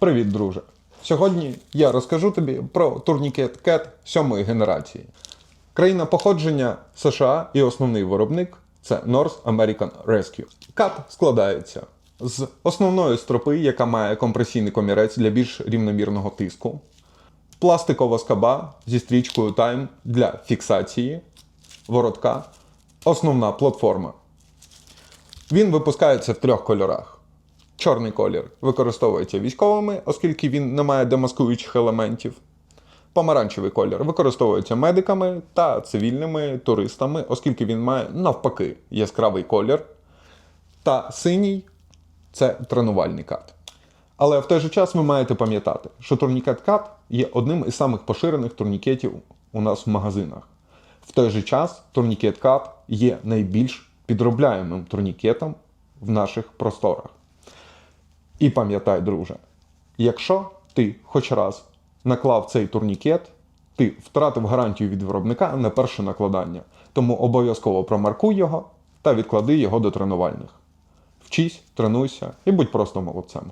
Привіт, друже! Сьогодні я розкажу тобі про турнікет CAT сьомої генерації. Країна походження США і основний виробник це North American Rescue. CAT складається з основної стропи, яка має компресійний комірець для більш рівномірного тиску, пластикова скоба зі стрічкою Time для фіксації, воротка, основна платформа. Він випускається в трьох кольорах. Чорний колір використовується військовими, оскільки він не має демаскуючих елементів. Помаранчевий колір використовується медиками та цивільними туристами, оскільки він має навпаки яскравий колір. Та синій це тренувальний кат. Але в той же час ви маєте пам'ятати, що турнікет кат є одним із самих поширених турнікетів у нас в магазинах. В той же час турнікет кат є найбільш підробляємим турнікетом в наших просторах. І пам'ятай, друже, якщо ти хоч раз наклав цей турнікет, ти втратив гарантію від виробника на перше накладання. Тому обов'язково промаркуй його та відклади його до тренувальних. Вчись, тренуйся і будь просто молодцем.